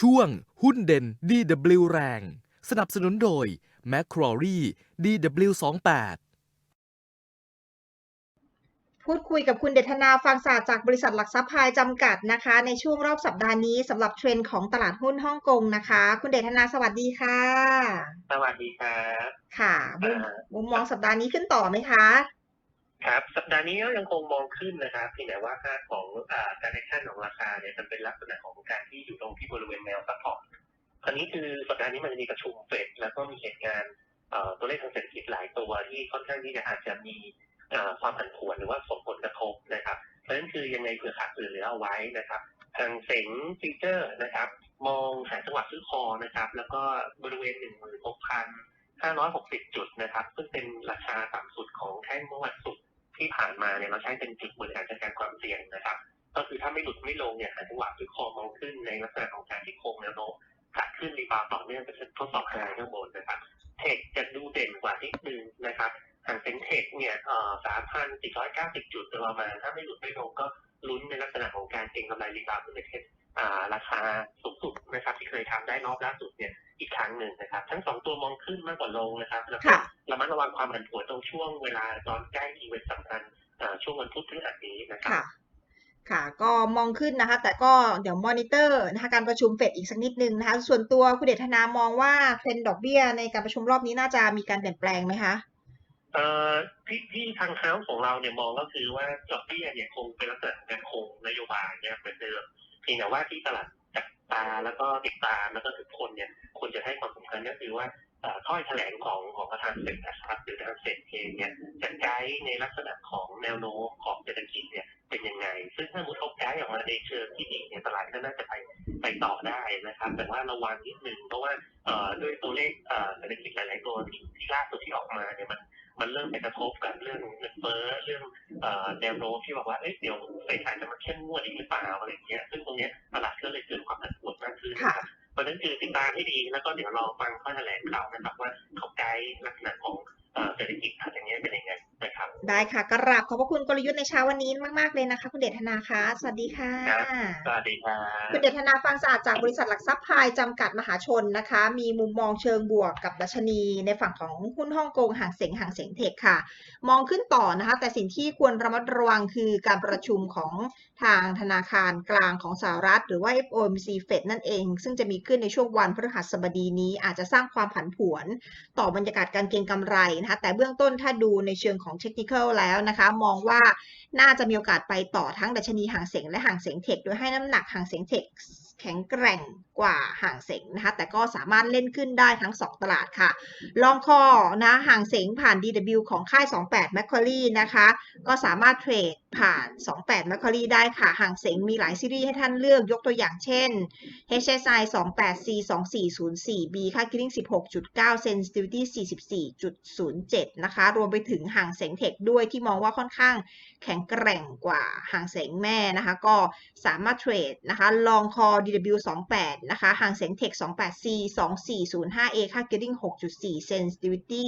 ช่วงหุ้นเด่น DW แรง สนับสนุนโดย m c q u a r i e DW28 พูดคุยกับคุณเดชนาฟังศาสตร์จากบริษัทหลักทรัพย์พายจำกัดนะคะ ในช่วงรอบสัปดาห์นี้สำหรับเทรนด์ของตลาดหุ้นฮ่องกงนะคะ คุณเดชนาสวัสดีค่ะ สวัสดีครับค่ะมุมอ่ามุมมองสัปดาห์นี้ขึ้นต่อไหมคะ ครับสัปดาห์นี้ก็ยังคงมองขึ้นนะครับเพียงแต่ว่าค่าของอการแอคชั่นของราคาเนี่ยจะเป็นลักษณะของการที่อยู่ตรงที่บริเวณแนวซัพพอร์ตคราวนี้คือสัปดาห์นี้มันจะมีประชุมเฟดแล้วก็มีเหตุการณ์ตัวเลขทางเศรษฐกิจหลายตัวที่ค่อนข้างที่จะอาจจะมีความผันผวนหรือว่าส่งผลกระทบนะครับ เพราะฉะนั้นคือยังไงเผื่อขาดเผื่อเหลือเอาไว้นะครับ ทางเซ็งฟิวเจอร์นะครับ มองหาจังหวะซื้อคอนะครับ แล้วก็บริเวณ16,560จุดนะครับ ซึ่งเป็นราคาต่ำสุดของแท่งเมื่อวันศุกร์ ที่ผ่านมาเนี่ยเราใช้เป็นจุดบริหารจัดการความเสี่ยงนะครับ ก็คือถ้าไม่หลุดไม่ลงเนี่ยหาจังหวะซื้อคอมองขึ้นในลักษณะของการที่โค้งแนวโน้มขาขึ้นรีบาวต่อเนื่องเป็นทดสอบไฮข้างบนนะครับ เทคจะดูเด่นกว่านิดนึงนะครับทางเซ็งเทคเนี่ยเอ่อ3,490จุดโดยประมาณ ถ้าไม่หลุดไม่ลงก็ลุ้นในลักษณะของการเก็งกำไรรีบาวด์ขึ้นเทสอ่าราคาสูงสุดนะครับ ที่เคยทำได้รอบล่าสุดเนี่ยอีกครั้งหนึ่งนะครับ ทั้งสองตัวมองขึ้นมากกว่าลงนะครับแล้วก็ ระมัดระวังความผันผวนตรงช่วงเวลาตอนใกล้อีเวนต์สำคัญอ่าช่วงวันพุธพฤหัสนี้นะครับค่ะค่ะก็มองขึ้นนะคะ แต่ก็เดี๋ยวมอนิเตอร์นะคะการประชุมเฟดอีกสักนิดนึงนะคะ ส่วนตัวคุณเดชนามองว่าเทรนด์ดอกเบี้ยในการประชุมรอบนี้น่าจะมีการเปลี่ยนแปลงไหมคะเอ่อที่ที่ทางเฮ้าของเราเนี่ยมองก็คือว่าดอกเบี้ยเนี่ยคงเป็นลักษณะของการคงนโยบายเนี่ยเหมือนเดิมเพียงแต่ว่าที่ตลาดจับตาแล้วก็ติดตามแล้วก็ทุกคนเนี่ยควรจะให้ความสำคัญก็คือว่าเอ่อ ถ้อยแถลงของของประธานเซ็นนะครับหรือทางเซ็นเองเนี่ยจะไกด์ในลักษณะของแนวโน้มของเศรษฐกิจเนี่ยเป็นยังไง ซึ่งถ้ามุดเขาไกด์ออกมาในเชิงที่ดีเนี่ยตลาดก็น่าจะไปไปต่อได้นะครับ แต่ว่าระวังนิดนึงเพราะว่าเอ่อด้วยตัวเลขเอ่อเศรษฐกิจหลายๆตัวที่ที่ล่าสุดที่ออกมาเนี่ยมันมันเริ่มไปกระทบกับเรื่องเงินเฟ้อเรื่องเอ่อแนวโน้มที่บอกว่าเอ้ยเดี๋ยวเฟดอาจจะมาเข้มงวดอีกหรือเปล่าอะไรอย่างเงี้ยซึ่งตรงเนี้ยตลาดก็เลยเกิดความผันผวน นั้นคือติดตามให้ดี แล้วก็เดี๋ยวรอฟังข้อแถลงข่าวนะครับว่าเขาไกด์ลักษณะของเอ่อเศรษฐกิจ ได้ค่ะกราบขอบพระคุณกลยุทธ์ในเช้าวันนี้มากๆเลยนะคะ คุณเดชนาคะสวัสดีค่ะครับสวัสดีครับคุณเดชนาฟังสะอาดจากบริษัทหลักทรัพย์พายจำกัดมหาชนนะคะ มีมุมมองเชิงบวกกับดัชนีในฝั่งของหุ้นฮ่องกงห่างเสงห่างเสงเทคค่ะ มองขึ้นต่อนะคะ แต่สิ่งที่ควรระมัดระวังคือการประชุมของทางธนาคารกลางของสหรัฐ หรือว่า FOMC Fed นั่นเอง ซึ่งจะมีขึ้นในช่วงวันพฤหัสบดีนี้อาจจะสร้างความผันผวน ต่อบรรยากาศการเก็งกำไรนะคะแต่เบื้องต้นถ้าดูในเชิงของเทคนิคแล้วนะคะ มองว่าน่าจะมีโอกาสไปต่อทั้งดัชนีห่างเสียงและห่างเสียงเทค โดยให้น้ำหนักห่างเสียงเทค แข็งแกร่งกว่าห่างเสงนะคะแต่ก็สามารถเล่นขึ้นได้ทั้ง 2 ตลาดค่ะลองคอนะห่างเสงผ่าน DW ของค่าย 28 m a c q u a r i e นะคะก็สามารถเทรดผ่าน 28 m a c q u a r i e ได้ค่ะห่างเสงมีหลายซีรีส์ให้ท่านเลือกยกตัวอย่างเช่น HSI 28C 2404B ค่า Gearing 16.9 Sensitivity 44.07 นะคะรวมไปถึงห่างเสงเทคด้วยที่มองว่าค่อนข้างแข็งแกร่งกว่าห่างเสงแม่นะคะก็สามารถเทรดนะคะลองคอ DW 28นะคะห่างเสงเทค 28C 2405A ค่า Gearing 6.4 Sensitivity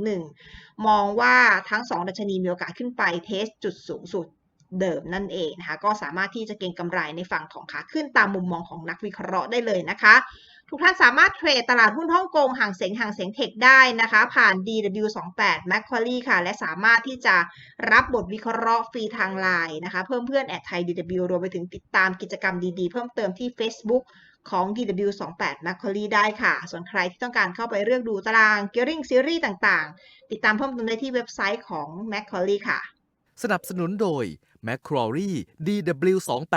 10.01 มองว่าทั้ง 2 ดัชนีมีโอกาสขึ้นไปเทสจุดสูงสุดเดิมนั่นเองนะคะ ก็สามารถที่จะเก็งกำไรในฝั่งของขาขึ้นตามมุมมองของนักวิเคราะห์ได้เลยนะคะ ทุกท่านสามารถเทรดตลาดหุ้นฮ่องกงห่างเสงห่างเสงเทคได้นะคะ ผ่าน DW28 Macquarie ค่ะ และสามารถที่จะรับบทวิเคราะห์ฟรีทางไลน์นะคะ เพิ่มเพื่อนแอดไทย DW รวมไปถึงติดตามกิจกรรมดีๆ เพิ่มเติมที่ Facebook ของ DW28 Macquarie ได้ค่ะ ส่วนใครที่ต้องการเข้าไปเลือกดูตาราง Gearing Series ต่างๆ ติดตามเพิ่มเติมได้ที่เว็บไซต์ของ Macquarie ค่ะ สนับสนุนโดย Macquarie DW28